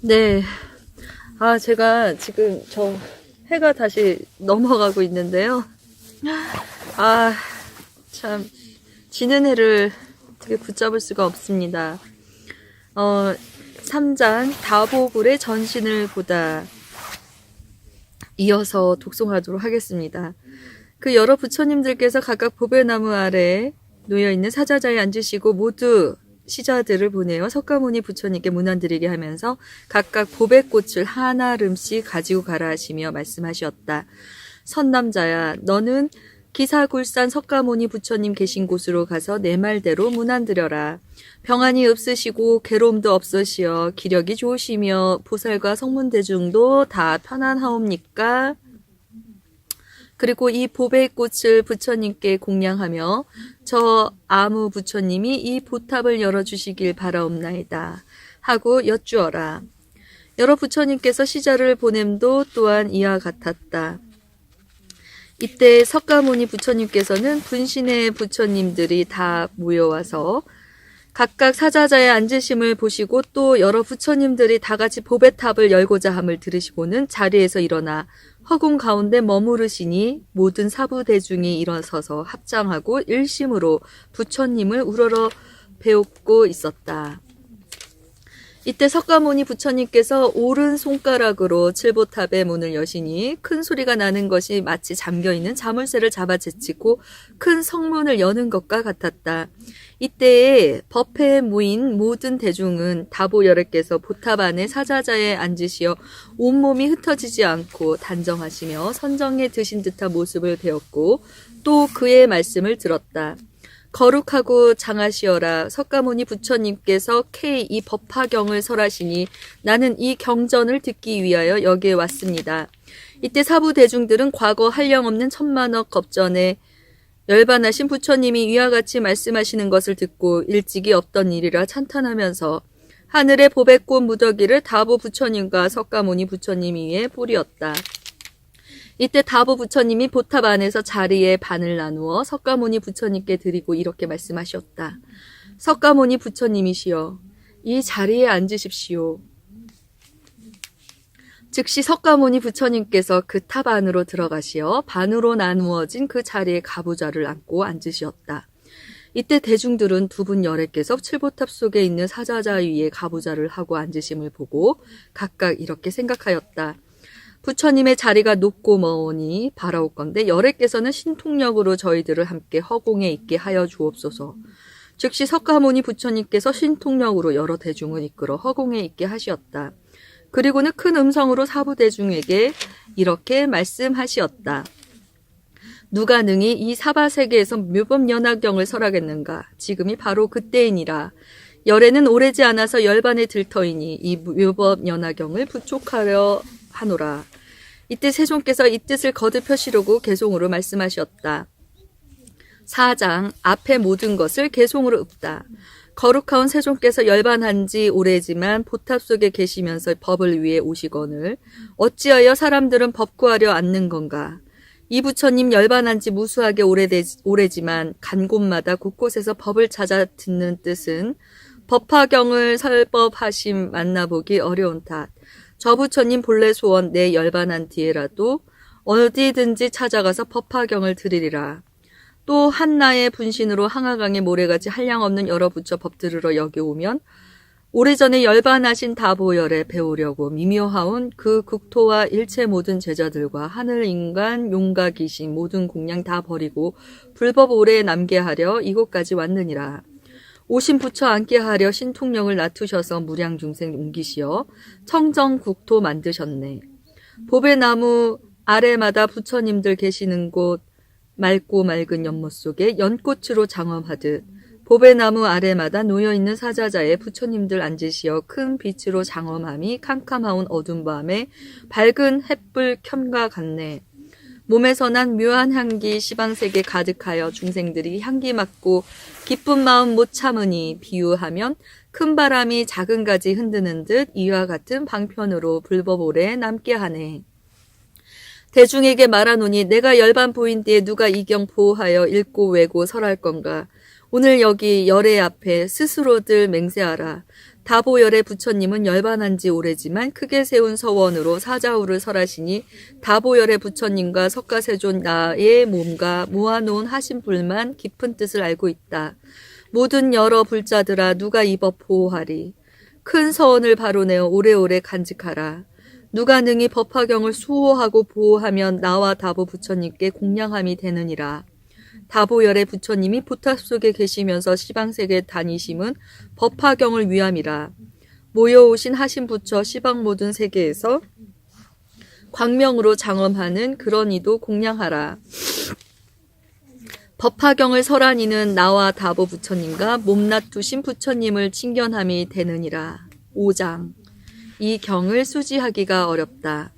네. 아, 제가 지금 저 해가 다시 넘어가고 있는데요. 아, 참, 지는 해를 어떻게 붙잡을 수가 없습니다. 어, 3장 다보굴의 전신을 보다 이어서 독송하도록 하겠습니다. 그 여러 부처님들께서 각각 보배나무 아래 놓여 있는 사자자에 앉으시고 모두 시자들을 보내어 석가모니 부처님께 문안드리게 하면서 각각 보배꽃을 하나름씩 가지고 가라 하시며 말씀하셨다. 선남자야, 너는 기사굴산 석가모니 부처님 계신 곳으로 가서 내 말대로 문안드려라. 병안이 없으시고 괴로움도 없으시어 기력이 좋으시며 보살과 성문대중도 다 편안하옵니까? 그리고 이 보배의 꽃을 부처님께 공양하며 저 아무 부처님이 이 보탑을 열어주시길 바라옵나이다. 하고 여쭈어라. 여러 부처님께서 시자를 보냄도 또한 이와 같았다. 이때 석가모니 부처님께서는 분신의 부처님들이 다 모여와서 각각 사자자의 앉으심을 보시고 또 여러 부처님들이 다 같이 보배탑을 열고자 함을 들으시고는 자리에서 일어나 허공 가운데 머무르시니 모든 사부 대중이 일어서서 합장하고 일심으로 부처님을 우러러 배웠고 있었다. 이때 석가모니 부처님께서 오른 손가락으로 칠보탑의 문을 여시니 큰 소리가 나는 것이 마치 잠겨있는 자물쇠를 잡아 제치고 큰 성문을 여는 것과 같았다. 이때에 법회에 모인 모든 대중은 다보열애께서 보탑 안에 사자자에 앉으시어 온몸이 흩어지지 않고 단정하시며 선정에 드신 듯한 모습을 배웠고 또 그의 말씀을 들었다. 거룩하고 장하시어라 석가모니 부처님께서 K 이 법화경을 설하시니 나는 이 경전을 듣기 위하여 여기에 왔습니다. 이때 사부 대중들은 과거 한량 없는 천만억 겁전에 열반하신 부처님이 위와 같이 말씀하시는 것을 듣고 일찍이 없던 일이라 찬탄하면서 하늘의 보배꽃 무더기를 다보 부처님과 석가모니 부처님 위에 뿌리었다. 이때 다보 부처님이 보탑 안에서 자리에 반을 나누어 석가모니 부처님께 드리고 이렇게 말씀하셨다. 석가모니 부처님이시여, 이 자리에 앉으십시오. 즉시 석가모니 부처님께서 그 탑 안으로 들어가시어 반으로 나누어진 그 자리에 가부좌를 앉고 앉으시었다. 이때 대중들은 두 분 열애께서 칠보탑 속에 있는 사자자 위에 가부좌를 하고 앉으심을 보고 각각 이렇게 생각하였다. 부처님의 자리가 높고 머오니 바라옵건대 열애께서는 신통력으로 저희들을 함께 허공에 있게 하여 주옵소서. 즉시 석가모니 부처님께서 신통력으로 여러 대중을 이끌어 허공에 있게 하시었다. 그리고는 큰 음성으로 사부 대중에게 이렇게 말씀하시었다. 누가 능히 이 사바 세계에서 묘법 연화경을 설하겠는가? 지금이 바로 그때이니라. 열애는 오래지 않아서 열반에 들터이니 이 묘법 연화경을 부촉하려 하노라. 이때 세종께서 이 뜻을 거듭하시려고 개송으로 말씀하셨다. 사장 앞에 모든 것을 개송으로 읊다. 거룩하온 세종께서 열반한 지 오래지만 보탑 속에 계시면서 법을 위해 오시거늘 어찌하여 사람들은 법 구하려 앉는 건가? 이 부처님 열반한 지 무수하게 오래되, 오래지만 간 곳마다 곳곳에서 법을 찾아 듣는 뜻은 법화경을 설법하심 만나보기 어려운 탓. 저 부처님 본래 소원 내 열반한 뒤에라도 어디든지 찾아가서 법화경을 드리리라. 또 한나의 분신으로 항아강의 모래같이 한량없는 여러 부처 법 들으러 여기 오면 오래전에 열반하신 다보열에 배우려고 미묘하온 그 국토와 일체 모든 제자들과 하늘 인간 용가 귀신 모든 공양 다 버리고 불법 오래 남게 하려 이곳까지 왔느니라. 오신 부처 앉게 하려 신통령을 낮추셔서 무량 중생 옮기시어 청정 국토 만드셨네. 보배나무 아래마다 부처님들 계시는 곳 맑고 맑은 연못 속에 연꽃으로 장엄하듯 보배나무 아래마다 놓여있는 사자자에 부처님들 앉으시어 큰 빛으로 장엄함이 캄캄하온 어둠 밤에 밝은 햇불 켬과 같네. 몸에서 난 묘한 향기 시방색에 가득하여 중생들이 향기 맡고 기쁜 마음 못 참으니 비유하면 큰 바람이 작은 가지 흔드는 듯 이와 같은 방편으로 불법 오래 남게 하네. 대중에게 말하노니 내가 열반 보인뒤에 누가 이경 보호하여 읽고 외고 설할 건가. 오늘 여기 열애 앞에 스스로들 맹세하라. 다보열의 부처님은 열반한 지 오래지만 크게 세운 서원으로 사자후를 설하시니 다보열의 부처님과 석가세존 나의 몸과 모아놓은 하신 불만 깊은 뜻을 알고 있다. 모든 여러 불자들아 누가 이법 보호하리. 큰 서원을 바로 내어 오래오래 간직하라. 누가 능히 법화경을 수호하고 보호하면 나와 다보 부처님께 공양함이 되느니라. 다보열의 부처님이 보탑 속에 계시면서 시방세계 다니심은 법화경을 위함이라. 모여오신 하신 부처 시방 모든 세계에서 광명으로 장엄하는 그런 이도 공양하라. 법화경을 설하니는 나와 다보 부처님과 몸낮 두신 부처님을 칭견함이 되느니라. 5장. 이 경을 수지하기가 어렵다.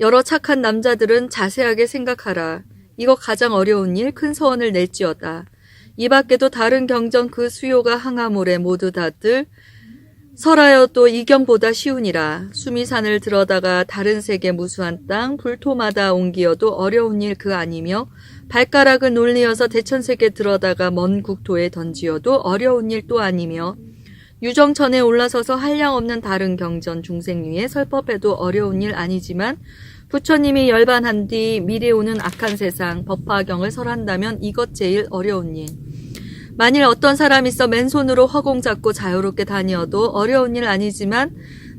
여러 착한 남자들은 자세하게 생각하라. 이거 가장 어려운 일 큰 소원을 낼지어다. 이 밖에도 다른 경전 그 수요가 항아모래 모두 다들 설하여도 이경보다 쉬우니라. 수미산을 들어다가 다른 세계 무수한 땅 불토마다 옮기어도 어려운 일 그 아니며 발가락을 놀리어서 대천세계 들어다가 먼 국토에 던지어도 어려운 일 또 아니며 유정천에 올라서서 한량 없는 다른 경전 중생 위에 설법해도 어려운 일 아니지만 부처님이 열반한 뒤 미래 오는 악한 세상 법화경을 설한다면 이것 제일 어려운 일. 만일 어떤 사람 있어 맨손으로 허공 잡고 자유롭게 다니어도 어려운 일 아니지만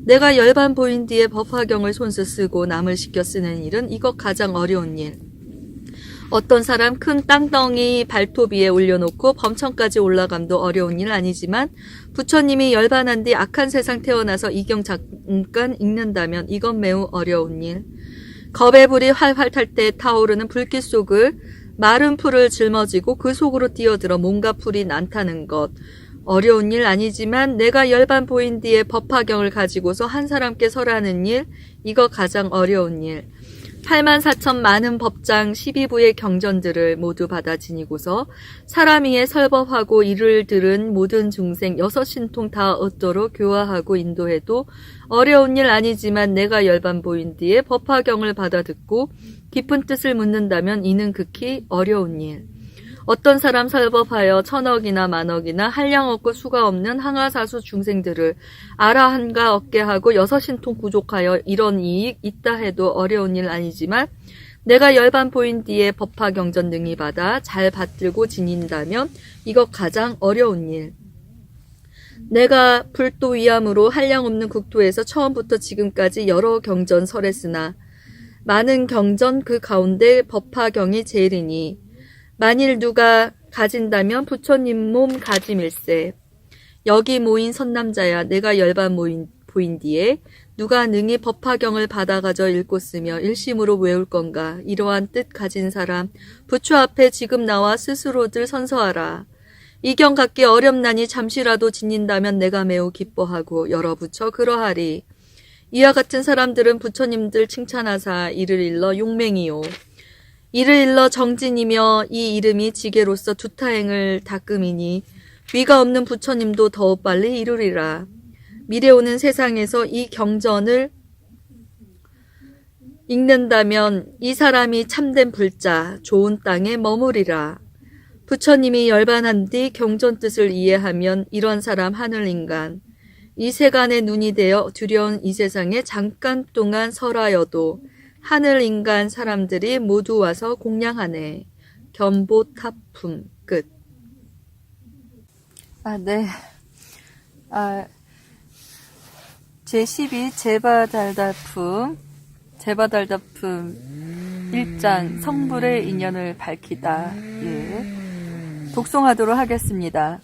내가 열반 보인 뒤에 법화경을 손수 쓰고 남을 시켜 쓰는 일은 이것 가장 어려운 일. 어떤 사람 큰 땅덩이 발톱 위에 올려놓고 범천까지 올라감도 어려운 일 아니지만 부처님이 열반한 뒤 악한 세상 태어나서 이경 잠깐 읽는다면 이건 매우 어려운 일. 겁의 불이 활활 탈 때 타오르는 불길 속을 마른 풀을 짊어지고 그 속으로 뛰어들어 몸과 풀이 난타는 것. 어려운 일 아니지만 내가 열반 보인 뒤에 법화경을 가지고서 한 사람께 설하는 일, 이거 가장 어려운 일. 8만 4천 많은 법장 12부의 경전들을 모두 받아 지니고서 사람 위에 설법하고 이를 들은 모든 중생 여섯 신통 다 얻도록 교화하고 인도해도 어려운 일 아니지만 내가 열반 보인 뒤에 법화경을 받아 듣고 깊은 뜻을 묻는다면 이는 극히 어려운 일. 어떤 사람 설법하여 천억이나 만억이나 한량 없고 수가 없는 항아사수 중생들을 알아 한가 얻게 하고 여섯 신통 부족하여 이런 이익 있다 해도 어려운 일 아니지만 내가 열반 보인 뒤에 법화 경전 능히 받아 잘 받들고 지닌다면 이것 가장 어려운 일. 내가 불도 위암으로 한량 없는 국토에서 처음부터 지금까지 여러 경전 설했으나 많은 경전 그 가운데 법화경이 제일이니 만일 누가 가진다면 부처님 몸 가짐일세. 여기 모인 선남자야 내가 열반 모인 보인 뒤에 누가 능히 법화경을 받아가져 읽고 쓰며 일심으로 외울 건가 이러한 뜻 가진 사람 부처 앞에 지금 나와 스스로들 선서하라. 이경 갖기 어렵나니 잠시라도 지닌다면 내가 매우 기뻐하고 여러 부처 그러하리. 이와 같은 사람들은 부처님들 칭찬하사 이를 일러 용맹이요. 이를 일러 정진이며 이 이름이 지게로서 두타행을 닦음이니 위가 없는 부처님도 더욱 빨리 이루리라. 미래 오는 세상에서 이 경전을 읽는다면 이 사람이 참된 불자, 좋은 땅에 머무리라. 부처님이 열반한 뒤 경전 뜻을 이해하면 이런 사람 하늘 인간, 이 세간의 눈이 되어 두려운 이 세상에 잠깐 동안 설하여도 하늘 인간 사람들이 모두 와서 공양하네. 견보 타품 끝. 아, 네. 아, 제12 제바달다품, 제바달다품 1장 성불의 인연을 밝히다. 예. 독송하도록 하겠습니다.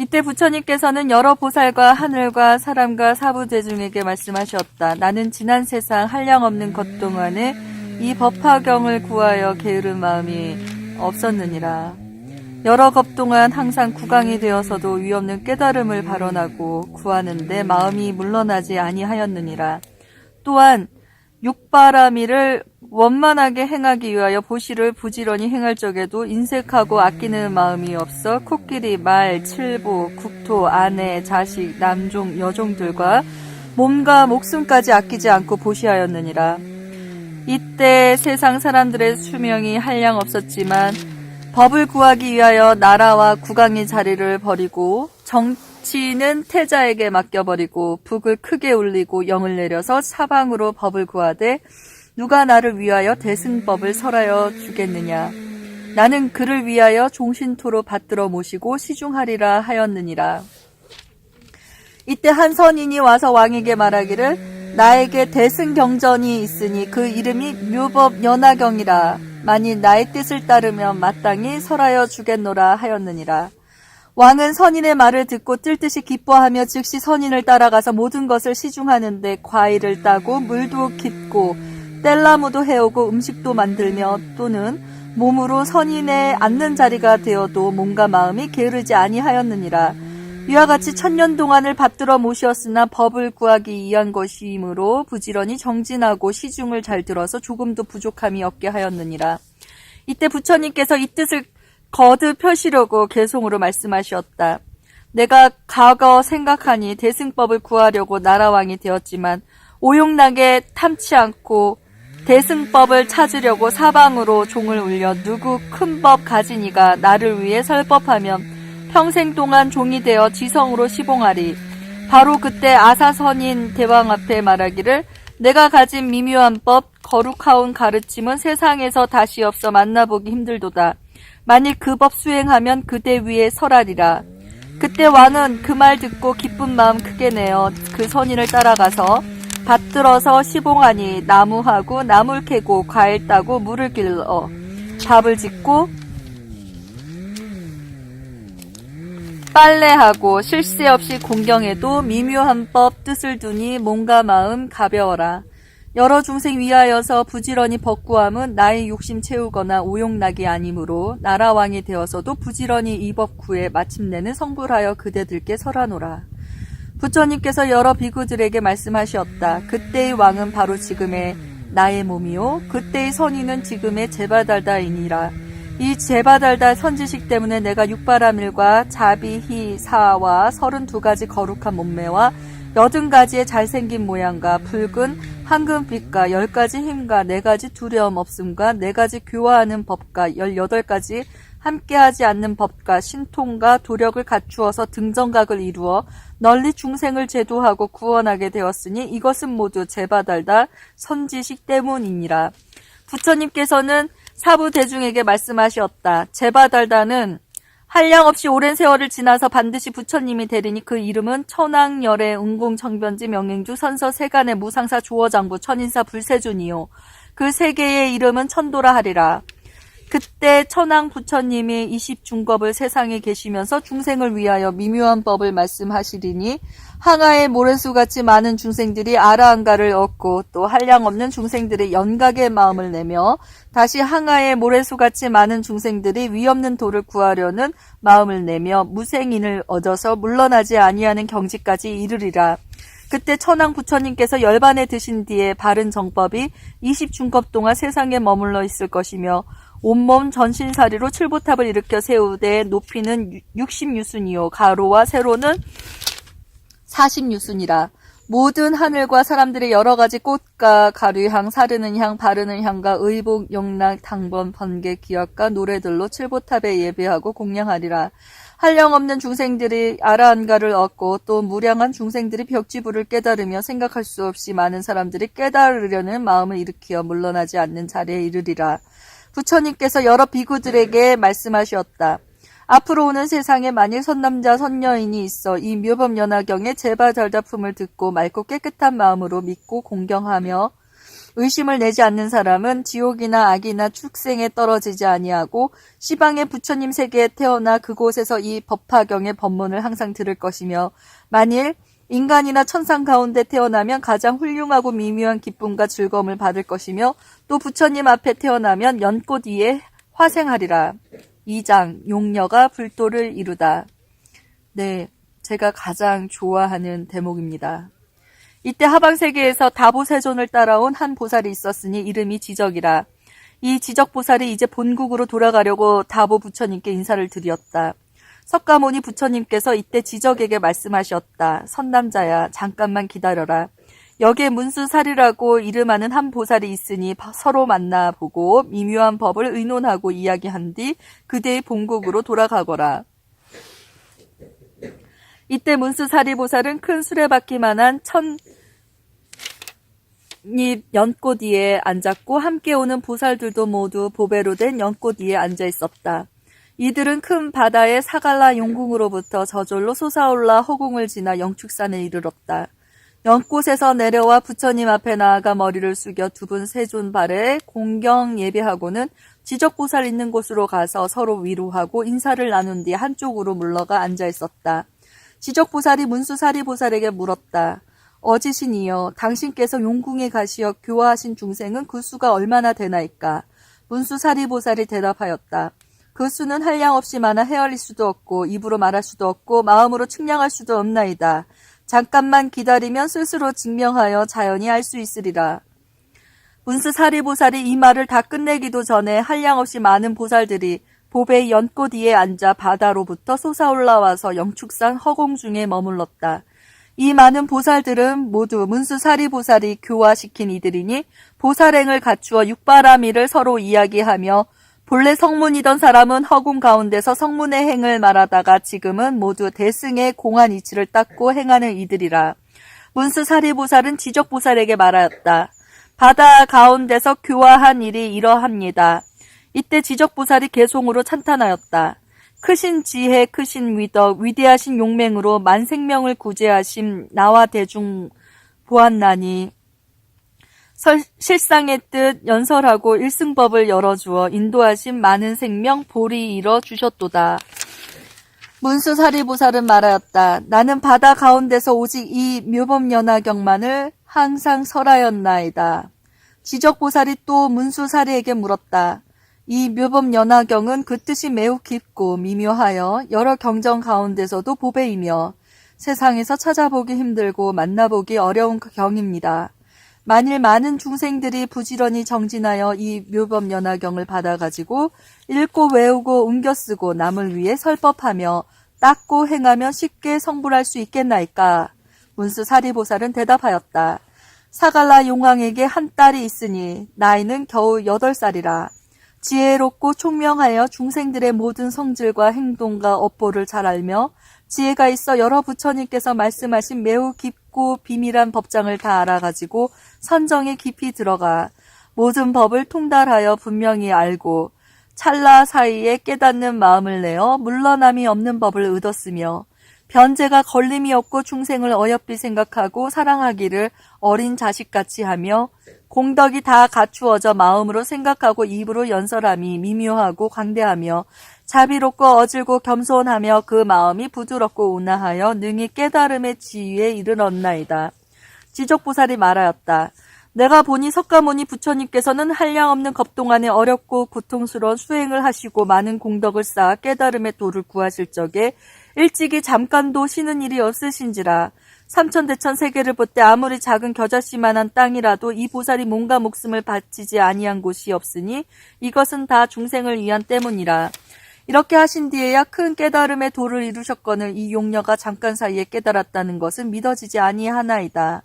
이때 부처님께서는 여러 보살과 하늘과 사람과 사부대중에게 말씀하셨다. 나는 지난 세상 한량없는 것 동안에 이 법화경을 구하여 게으른 마음이 없었느니라. 여러 겁 동안 항상 구강이 되어서도 위없는 깨달음을 발언하고 구하는데 마음이 물러나지 아니하였느니라. 또한 육바라미를 원만하게 행하기 위하여 보시를 부지런히 행할 적에도 인색하고 아끼는 마음이 없어 코끼리, 말, 칠보, 국토, 아내, 자식, 남종, 여종들과 몸과 목숨까지 아끼지 않고 보시하였느니라. 이때 세상 사람들의 수명이 한량 없었지만 법을 구하기 위하여 나라와 국왕의 자리를 버리고 정, 지는 태자에게 맡겨버리고 북을 크게 울리고 영을 내려서 사방으로 법을 구하되 누가 나를 위하여 대승법을 설하여 주겠느냐? 나는 그를 위하여 종신토로 받들어 모시고 시중하리라 하였느니라. 이때 한 선인이 와서 왕에게 말하기를 나에게 대승경전이 있으니 그 이름이 묘법 연하경이라. 만일 나의 뜻을 따르면 마땅히 설하여 주겠노라 하였느니라. 왕은 선인의 말을 듣고 뜰 듯이 기뻐하며 즉시 선인을 따라가서 모든 것을 시중하는데 과일을 따고 물도 깃고 뗄나무도 해오고 음식도 만들며 또는 몸으로 선인의 앉는 자리가 되어도 몸과 마음이 게으르지 아니하였느니라. 이와 같이 천년 동안을 받들어 모시었으나 법을 구하기 위한 것이므로 부지런히 정진하고 시중을 잘 들어서 조금도 부족함이 없게 하였느니라. 이때 부처님께서 이 뜻을 거듭 펴시려고 개송으로 말씀하셨다. 내가 과거 생각하니 대승법을 구하려고 나라왕이 되었지만 오용나게 탐치 않고 대승법을 찾으려고 사방으로 종을 울려 누구 큰 법 가지니가 나를 위해 설법하면 평생 동안 종이 되어 지성으로 시봉하리. 바로 그때 아사선인 대왕 앞에 말하기를 내가 가진 미묘한 법, 거룩하온 가르침은 세상에서 다시 없어 만나보기 힘들도다. 만일 그 법 수행하면 그대 위에 설하리라. 그때 왕은 그 말 듣고 기쁜 마음 크게 내어 그 선인을 따라가서 밭들어서 시봉하니 나무하고 나물 캐고 과일 따고 물을 길러 밥을 짓고 빨래하고 실세 없이 공경해도 미묘한 법 뜻을 두니 몸과 마음 가벼워라. 여러 중생 위하여서 부지런히 법구함은 나의 욕심 채우거나 오용락이 아니므로 나라왕이 되어서도 부지런히 이 법 구해 마침내는 성불하여 그대들께 설하노라. 부처님께서 여러 비구들에게 말씀하셨다. 그때의 왕은 바로 지금의 나의 몸이요. 그때의 선인은 지금의 제바달다이니라. 이 제바달다 선지식 때문에 내가 육바라밀과 자비히 사와 서른두 가지 거룩한 몸매와 여든 가지의 잘생긴 모양과 붉은 황금빛과 열 가지 힘과 네 가지 두려움 없음과 네 가지 교화하는 법과 열여덟 가지 함께하지 않는 법과 신통과 도력을 갖추어서 등정각을 이루어 널리 중생을 제도하고 구원하게 되었으니 이것은 모두 제바달다 선지식 때문이니라. 부처님께서는 사부 대중에게 말씀하셨다. 제바달다는 한량 없이 오랜 세월을 지나서 반드시 부처님이 되리니 그 이름은 천왕열의 응공청변지 명행주 선서 세간의 무상사 조어장부 천인사 불세준이요. 그세 개의 이름은 천도라 하리라. 그때 천황 부처님이 이십중겁을 세상에 계시면서 중생을 위하여 미묘한 법을 말씀하시리니 항아의 모래수같이 많은 중생들이 아라한가를 얻고 또 한량없는 중생들이 연각의 마음을 내며 다시 항아의 모래수같이 많은 중생들이 위없는 도를 구하려는 마음을 내며 무생인을 얻어서 물러나지 아니하는 경지까지 이르리라. 그때 천황 부처님께서 열반에 드신 뒤에 바른 정법이 20중급 동안 세상에 머물러 있을 것이며 온몸 전신사리로 칠보탑을 일으켜 세우되 높이는 60유순이요 가로와 세로는 40유순이라 모든 하늘과 사람들의 여러 가지 꽃과 가류향, 사르는 향, 바르는 향과 의복, 영락, 당번, 번개, 기역과 노래들로 칠보탑에 예배하고 공양하리라. 한량없는 중생들이 아라한가를 얻고 또 무량한 중생들이 벽지부를 깨달으며 생각할 수 없이 많은 사람들이 깨달으려는 마음을 일으키어 물러나지 않는 자리에 이르리라. 부처님께서 여러 비구들에게 말씀하셨다. 앞으로 오는 세상에 만일 선남자 선녀인이 있어 이 묘법 연화경의 제바절자품을 듣고 맑고 깨끗한 마음으로 믿고 공경하며 의심을 내지 않는 사람은 지옥이나 악이나 축생에 떨어지지 아니하고 시방의 부처님 세계에 태어나 그곳에서 이 법화경의 법문을 항상 들을 것이며 만일 인간이나 천상 가운데 태어나면 가장 훌륭하고 미묘한 기쁨과 즐거움을 받을 것이며 또 부처님 앞에 태어나면 연꽃 위에 화생하리라. 2장 용녀가 불도를 이루다. 네, 제가 가장 좋아하는 대목입니다. 이때 하방 세계에서 다보세존을 따라온 한 보살이 있었으니 이름이 지적이라. 이 지적 보살이 이제 본국으로 돌아가려고 다보 부처님께 인사를 드렸다. 석가모니 부처님께서 이때 지적에게 말씀하셨다. 선남자야, 잠깐만 기다려라. 여기에 문수살이라고 이름하는 한 보살이 있으니 서로 만나보고 미묘한 법을 의논하고 이야기한 뒤 그대의 본국으로 돌아가거라. 이때 문수사리 보살은 큰 수레바퀴만한 천잎 연꽃 위에 앉았고 함께 오는 보살들도 모두 보배로 된 연꽃 위에 앉아 있었다. 이들은 큰 바다의 사갈라 용궁으로부터 저절로 솟아올라 허공을 지나 영축산에 이르렀다. 연꽃에서 내려와 부처님 앞에 나아가 머리를 숙여 두 분 세존 발에 공경 예배하고는 지적보살 있는 곳으로 가서 서로 위로하고 인사를 나눈 뒤 한쪽으로 물러가 앉아 있었다. 지적보살이 문수사리 보살에게 물었다. 어지신이여, 당신께서 용궁에 가시어 교화하신 중생은 그 수가 얼마나 되나이까? 문수사리 보살이 대답하였다. 그 수는 한량 없이 많아 헤아릴 수도 없고 입으로 말할 수도 없고 마음으로 측량할 수도 없나이다. 잠깐만 기다리면 스스로 증명하여 자연히 알 수 있으리라. 문수사리보살이 이 말을 다 끝내기도 전에 한량없이 많은 보살들이 보배의 연꽃 위에 앉아 바다로부터 솟아올라와서 영축산 허공 중에 머물렀다. 이 많은 보살들은 모두 문수사리보살이 교화시킨 이들이니 보살행을 갖추어 육바라미를 서로 이야기하며 본래 성문이던 사람은 허공 가운데서 성문의 행을 말하다가 지금은 모두 대승의 공한 이치를 닦고 행하는 이들이라. 문수사리보살은 지적보살에게 말하였다. 바다 가운데서 교화한 일이 이러합니다. 이때 지적보살이 개송으로 찬탄하였다. 크신 지혜, 크신 위덕, 위대하신 용맹으로 만생명을 구제하심 나와 대중 보았나니 설- 실상의 뜻 연설하고 일승법을 열어주어 인도하신 많은 생명 보리 이뤄 주셨도다. 문수사리보살은 말하였다. 나는 바다 가운데서 오직 이 묘법연화경만을 항상 설하였나이다. 지적보살이 또 문수사리에게 물었다. 이 묘법연화경은 그 뜻이 매우 깊고 미묘하여 여러 경정 가운데서도 보배이며 세상에서 찾아보기 힘들고 만나보기 어려운 그 경입니다. 만일 많은 중생들이 부지런히 정진하여 이 묘법 연화경을 받아가지고 읽고 외우고 옮겨 쓰고 남을 위해 설법하며 닦고 행하면 쉽게 성불할 수 있겠나이까? 문수 사리보살은 대답하였다. 사갈라 용왕에게 한 딸이 있으니 나이는 겨우 여덟 살이라. 지혜롭고 총명하여 중생들의 모든 성질과 행동과 업보를 잘 알며 지혜가 있어 여러 부처님께서 말씀하신 매우 깊고 비밀한 법장을 다 알아가지고 선정에 깊이 들어가 모든 법을 통달하여 분명히 알고 찰나 사이에 깨닫는 마음을 내어 물러남이 없는 법을 얻었으며 변제가 걸림이 없고 중생을 어여삐 생각하고 사랑하기를 어린 자식같이 하며 공덕이 다 갖추어져 마음으로 생각하고 입으로 연설함이 미묘하고 광대하며 자비롭고 어질고 겸손하며 그 마음이 부드럽고 온화하여 능히 깨달음의 지위에 이르렀나이다. 지적보살이 말하였다. 내가 보니 석가모니 부처님께서는 한량없는 겁동안에 어렵고 고통스러운 수행을 하시고 많은 공덕을 쌓아 깨달음의 도를 구하실 적에 일찍이 잠깐도 쉬는 일이 없으신지라 삼천대천 세계를 볼 때 아무리 작은 겨자씨만한 땅이라도 이 보살이 몸과 목숨을 바치지 아니한 곳이 없으니 이것은 다 중생을 위한 때문이라. 이렇게 하신 뒤에야 큰 깨달음의 도를 이루셨거늘 이 용녀가 잠깐 사이에 깨달았다는 것은 믿어지지 아니하나이다.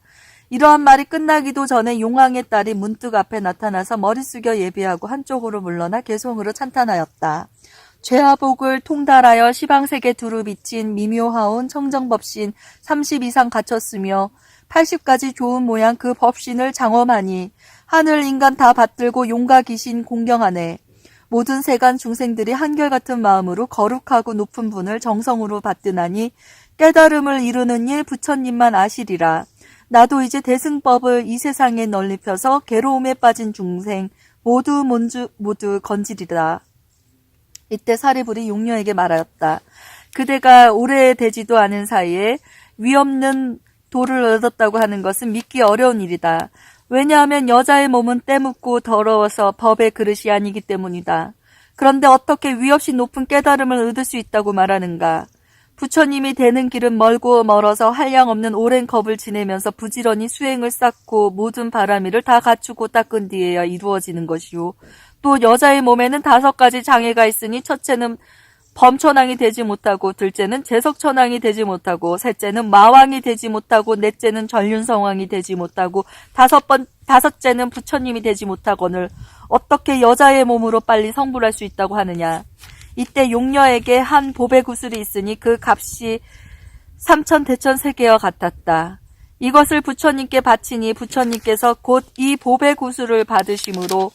이러한 말이 끝나기도 전에 용왕의 딸이 문득 앞에 나타나서 머리 숙여 예비하고 한쪽으로 물러나 개송으로 찬탄하였다. 죄와 복을 통달하여 시방세계 두루 비친 미묘하온 청정법신 30 이상 갖췄으며 80가지 좋은 모양 그 법신을 장엄하니 하늘 인간 다 받들고 용과 귀신 공경하네. 모든 세간 중생들이 한결같은 마음으로 거룩하고 높은 분을 정성으로 받드나니 깨달음을 이루는 일 부처님만 아시리라. 나도 이제 대승법을 이 세상에 널리 펴서 괴로움에 빠진 중생 모두 모두, 모두 건지리라. 이때 사리불이 용녀에게 말하였다. 그대가 오래되지도 않은 사이에 위없는 도를 얻었다고 하는 것은 믿기 어려운 일이다. 왜냐하면 여자의 몸은 때묻고 더러워서 법의 그릇이 아니기 때문이다. 그런데 어떻게 위없이 높은 깨달음을 얻을 수 있다고 말하는가? 부처님이 되는 길은 멀고 멀어서 한량없는 오랜 겁을 지내면서 부지런히 수행을 쌓고 모든 바람이를 다 갖추고 닦은 뒤에야 이루어지는 것이요. 또 여자의 몸에는 다섯 가지 장애가 있으니 첫째는 범천왕이 되지 못하고 둘째는 재석천왕이 되지 못하고 셋째는 마왕이 되지 못하고 넷째는 전륜성왕이 되지 못하고 다섯 번 다섯째는 부처님이 되지 못하거늘 어떻게 여자의 몸으로 빨리 성불할 수 있다고 하느냐 이때 용녀에게 한 보배 구슬이 있으니 그 값이 삼천 대천 세계와 같았다. 이것을 부처님께 바치니 부처님께서 곧 이 보배 구슬을 받으심으로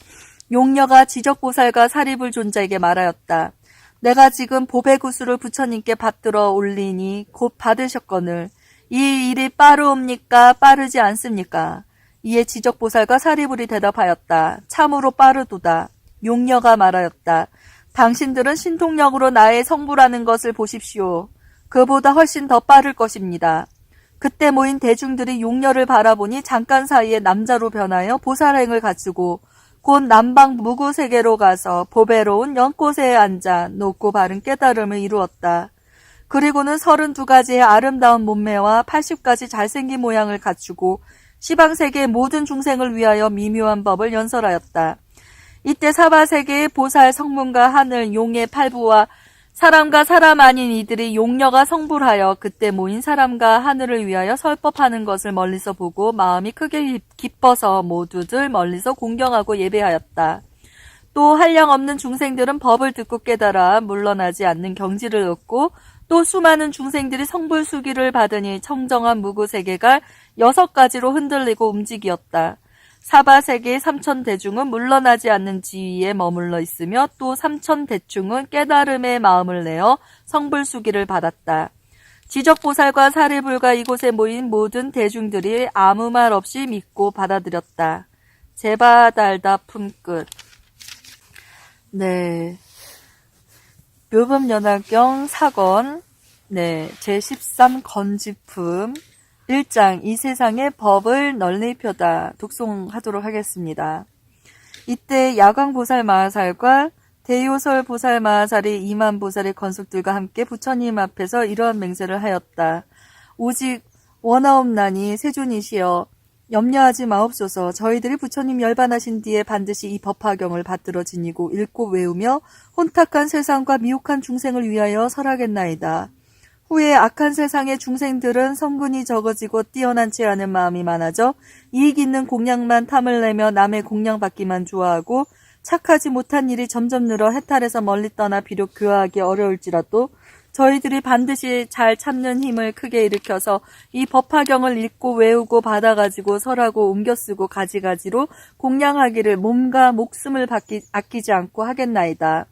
용녀가 지적보살과 사리불 존자에게 말하였다. 내가 지금 보배 구슬을 부처님께 받들어 올리니 곧 받으셨거늘 이 일이 빠르옵니까 빠르지 않습니까? 이에 지적보살과 사리불이 대답하였다. 참으로 빠르도다. 용녀가 말하였다. 당신들은 신통력으로 나의 성부라는 것을 보십시오. 그보다 훨씬 더 빠를 것입니다. 그때 모인 대중들이 용녀를 바라보니 잠깐 사이에 남자로 변하여 보살행을 갖추고 곧 남방 무구 세계로 가서 보배로운 연꽃에 앉아 높고 바른 깨달음을 이루었다. 그리고는 서른두 가지의 아름다운 몸매와 80가지 잘생긴 모양을 갖추고 시방 세계의 모든 중생을 위하여 미묘한 법을 연설하였다. 이때 사바세계의 보살 성문과 하늘 용의 팔부와 사람과 사람 아닌 이들이 용녀가 성불하여 그때 모인 사람과 하늘을 위하여 설법하는 것을 멀리서 보고 마음이 크게 기뻐서 모두들 멀리서 공경하고 예배하였다. 또 한량 없는 중생들은 법을 듣고 깨달아 물러나지 않는 경지를 얻고 또 수많은 중생들이 성불수기를 받으니 청정한 무구 세계가 여섯 가지로 흔들리고 움직이었다. 사바세계의 삼천 대중은 물러나지 않는 지위에 머물러 있으며 또 삼천 대중은 깨달음의 마음을 내어 성불수기를 받았다. 지적보살과 사리불과 이곳에 모인 모든 대중들이 아무 말 없이 믿고 받아들였다. 제바달다 품끝. 네. 묘범연합경 사건, 네, 제13 건지품, 1장 이 세상의 법을 널리 펴다 독송하도록 하겠습니다. 이때 야광 보살 마하살과 대요설 보살 마하살이 이만 보살의 건숙들과 함께 부처님 앞에서 이러한 맹세를 하였다. 오직 원하옵나니 세존이시여 염려하지 마옵소서 저희들이 부처님 열반하신 뒤에 반드시 이 법화경을 받들어 지니고 읽고 외우며 혼탁한 세상과 미혹한 중생을 위하여 설하겠나이다. 후에 악한 세상의 중생들은 성분이 적어지고 뛰어난 채 하는 마음이 많아져 이익 있는 공양만 탐을 내며 남의 공양 받기만 좋아하고 착하지 못한 일이 점점 늘어 해탈에서 멀리 떠나 비록 교화하기 어려울지라도 저희들이 반드시 잘 참는 힘을 크게 일으켜서 이 법화경을 읽고 외우고 받아가지고 설하고 옮겨 쓰고 가지가지로 공양하기를 몸과 목숨을 아끼지 않고 하겠나이다.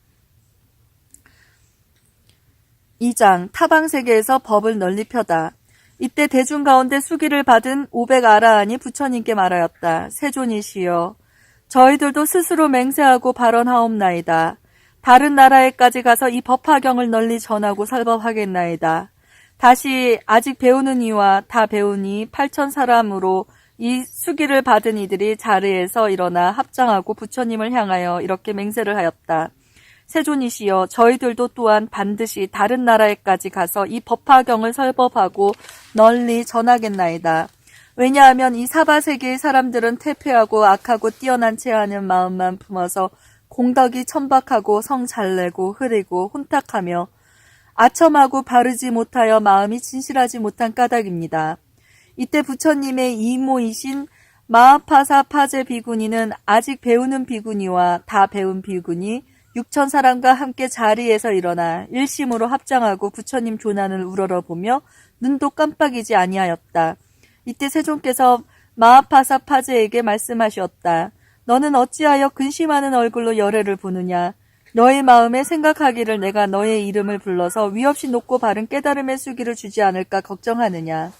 2장 타방세계에서 법을 널리 펴다. 이때 대중 가운데 수기를 받은 500아라한이 부처님께 말하였다. 세존이시여 저희들도 스스로 맹세하고 발언하옵나이다. 다른 나라에까지 가서 이 법화경을 널리 전하고 설법하겠나이다. 다시 아직 배우는 이와 다 배우니 8천 사람으로 이 수기를 받은 이들이 자리에서 일어나 합장하고 부처님을 향하여 이렇게 맹세를 하였다. 세존이시여 저희들도 또한 반드시 다른 나라에까지 가서 이 법화경을 설법하고 널리 전하겠나이다. 왜냐하면 이 사바 세계의 사람들은 퇴폐하고 악하고 뛰어난 채 하는 마음만 품어서 공덕이 천박하고 성 잘내고 흐리고 혼탁하며 아첨하고 바르지 못하여 마음이 진실하지 못한 까닭입니다. 이때 부처님의 이모이신 마하파사 파제 비구니는 아직 배우는 비구니와 다 배운 비구니 육천 사람과 함께 자리에서 일어나 일심으로 합장하고 부처님 조난을 우러러 보며 눈도 깜빡이지 아니하였다. 이때 세존께서 마하파사 파제에게 말씀하셨다. 너는 어찌하여 근심하는 얼굴로 열애를 보느냐? 너의 마음에 생각하기를 내가 너의 이름을 불러서 위없이 높고 바른 깨달음의 수기를 주지 않을까 걱정하느냐?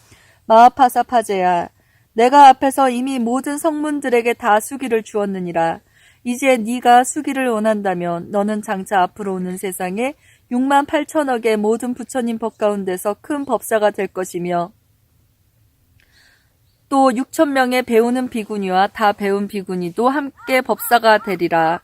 마하파사 파제야, 내가 앞에서 이미 모든 성문들에게 다 수기를 주었느니라. 이제 네가 수기를 원한다면 너는 장차 앞으로 오는 세상에 6만 8천억의 모든 부처님 법 가운데서 큰 법사가 될 것이며 또 6천 명의 배우는 비구니와 다 배운 비구니도 함께 법사가 되리라.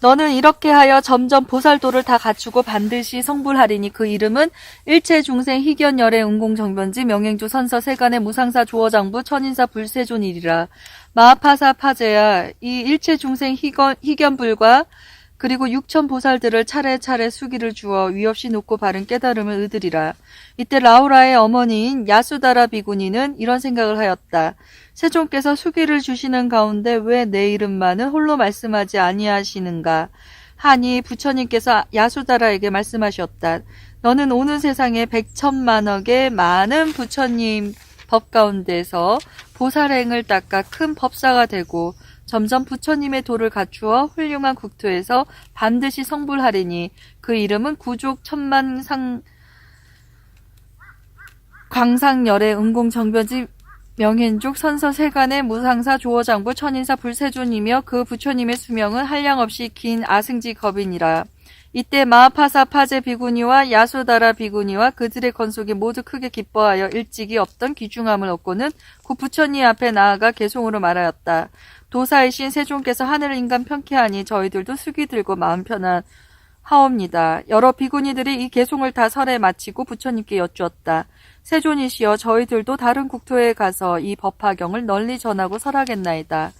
너는 이렇게 하여 점점 보살도를 다 갖추고 반드시 성불하리니 그 이름은 일체 중생 희견열의 운공정변지 명행주 선서 세간의 무상사 조어장부 천인사 불세존이리라. 마하파사 파제야 이 일체 중생 희견, 희견불과 그리고 육천 보살들을 차례차례 수기를 주어 위없이 놓고 바른 깨달음을 얻으리라. 이때 라우라의 어머니인 야수다라 비구니는 이런 생각을 하였다. 세종께서 수기를 주시는 가운데 왜 내 이름만은 홀로 말씀하지 아니하시는가? 하니 부처님께서 야수다라에게 말씀하셨다. 너는 오는 세상에 백천만억의 많은 부처님 법 가운데서 보살행을 닦아 큰 법사가 되고 점점 부처님의 도를 갖추어 훌륭한 국토에서 반드시 성불하리니 그 이름은 구족 천만상 광상열의 은공정변지 명현족 선서 세간의 무상사 조어장부 천인사 불세존이며 그 부처님의 수명은 한량없이 긴 아승지 겁이니라. 이때 마하파사 파제 비구니와 야소다라 비구니와 그들의 건속이 모두 크게 기뻐하여 일찍이 없던 귀중함을 얻고는 그 부처님 앞에 나아가 개송으로 말하였다. 도사이신 세존께서 하늘 인간 편케하니 저희들도 숙이 들고 마음 편한 하옵니다. 여러 비구니들이 이 개송을 다 설에 마치고 부처님께 여쭈었다. 세존이시여 저희들도 다른 국토에 가서 이 법화경을 널리 전하고 설하겠나이다.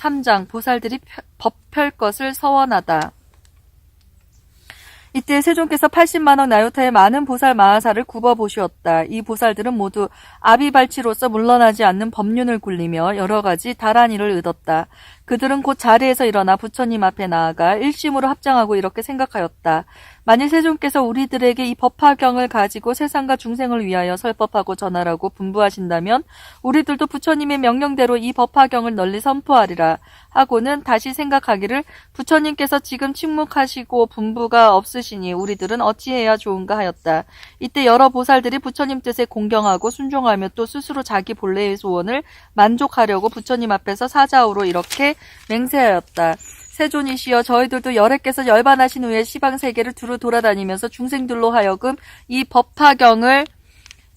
3장 보살들이 법 펼 것을 서원하다. 이때 세존께서 80만원 나요타의 많은 보살 마하사를 굽어 보시었다. 이 보살들은 모두 아비발치로서 물러나지 않는 법륜을 굴리며 여러 가지 다란 일을 얻었다. 그들은 곧 자리에서 일어나 부처님 앞에 나아가 일심으로 합장하고 이렇게 생각하였다. 만일 세존께서 우리들에게 이 법화경을 가지고 세상과 중생을 위하여 설법하고 전하라고 분부하신다면 우리들도 부처님의 명령대로 이 법화경을 널리 선포하리라 하고는 다시 생각하기를 부처님께서 지금 침묵하시고 분부가 없으시니 우리들은 어찌해야 좋은가 하였다. 이때 여러 보살들이 부처님 뜻에 공경하고 순종하며 또 스스로 자기 본래의 소원을 만족하려고 부처님 앞에서 사자우로 이렇게 맹세하였다. 세존이시여 저희들도 열애께서 열반하신 후에 시방 세계를 두루 돌아다니면서 중생들로 하여금 이 법화경을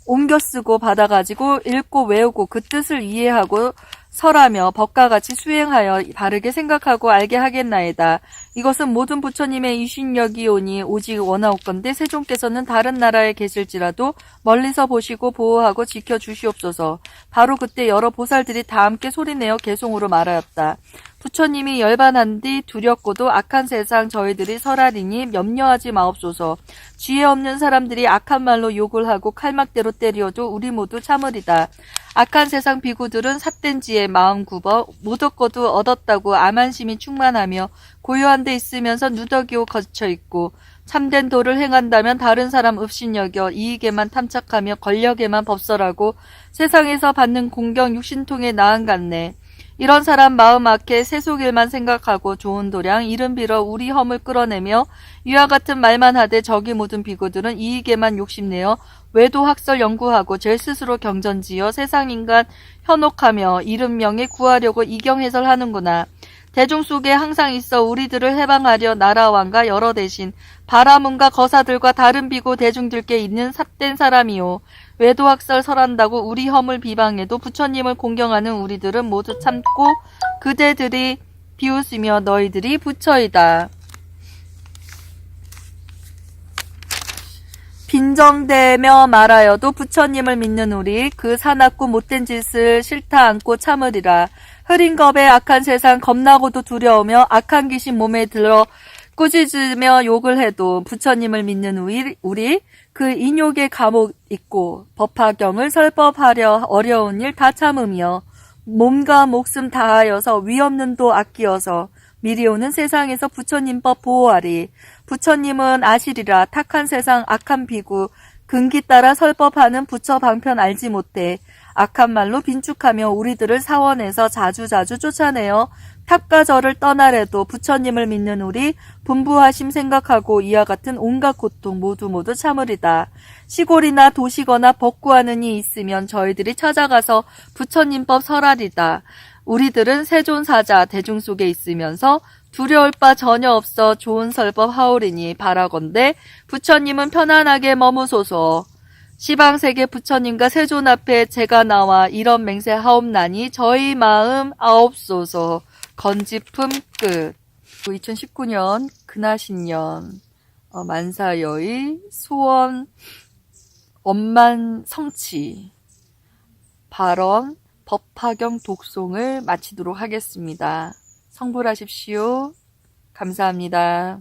옮겨 쓰고 받아가지고 읽고 외우고 그 뜻을 이해하고 설하며 법과 같이 수행하여 바르게 생각하고 알게 하겠나이다. 이것은 모든 부처님의 이신력이오니 오직 원하옵건대 세종께서는 다른 나라에 계실지라도 멀리서 보시고 보호하고 지켜주시옵소서. 바로 그때 여러 보살들이 다 함께 소리내어 개송으로 말하였다. 부처님이 열반한 뒤 두렵고도 악한 세상 저희들이 설하리니 염려하지 마옵소서. 지혜 없는 사람들이 악한 말로 욕을 하고 칼막대로 때려도 우리 모두 참으리다. 악한 세상 비구들은 삿된 지에 마음 굽어 못 얻고도 얻었다고 암한심이 충만하며 고요한 데 있으면서 누더기로 거쳐 있고 참된 도를 행한다면 다른 사람 없인 여겨 이익에만 탐착하며 권력에만 법설하고 세상에서 받는 공경 육신통에 나은 같네. 이런 사람 마음 악해 세속일만 생각하고 좋은 도량 이름 빌어 우리 험을 끌어내며 이와 같은 말만 하되 적이 모든 비구들은 이익에만 욕심내어 외도 학설 연구하고 제 스스로 경전지어 세상 인간 현혹하며 이름 명예 구하려고 이경 해설하는구나. 대중 속에 항상 있어 우리들을 해방하려 나라 왕과 여러 대신 바라문과 거사들과 다른 비고 대중들께 있는 삿된 사람이요. 외도학설 설한다고 우리 험을 비방해도 부처님을 공경하는 우리들은 모두 참고 그대들이 비웃으며 너희들이 부처이다. 빈정대며 말하여도 부처님을 믿는 우리 그 사납고 못된 짓을 싫다 않고 참으리라. 흐린 겁에 악한 세상 겁나고도 두려우며 악한 귀신 몸에 들어 꾸짖으며 욕을 해도 부처님을 믿는 우리, 그 인욕의 감옥 있고 법화경을 설법하려 어려운 일 다 참으며 몸과 목숨 다하여서 위없는 도 아끼어서 미리 오는 세상에서 부처님법 보호하리. 부처님은 아시리라 탁한 세상 악한 비구 근기 따라 설법하는 부처 방편 알지 못해 악한 말로 빈축하며 우리들을 사원에서 자주자주 쫓아내어 탑과 절을 떠나래도 부처님을 믿는 우리 분부하심 생각하고 이와 같은 온갖 고통 모두 모두 참으리다. 시골이나 도시거나 법구하는 이 있으면 저희들이 찾아가서 부처님법 설하리다. 우리들은 세존사자 대중 속에 있으면서 두려울 바 전혀 없어 좋은 설법 하오리니 바라건대 부처님은 편안하게 머무소서. 시방세계 부처님과 세존 앞에 제가 나와 이런 맹세하옵나니 저희 마음 아옵소서. 건지품 끝. 2019년 근하신년 어, 만사여의 소원 원만 성취 발언 법화경 독송을 마치도록 하겠습니다. 성불하십시오. 감사합니다.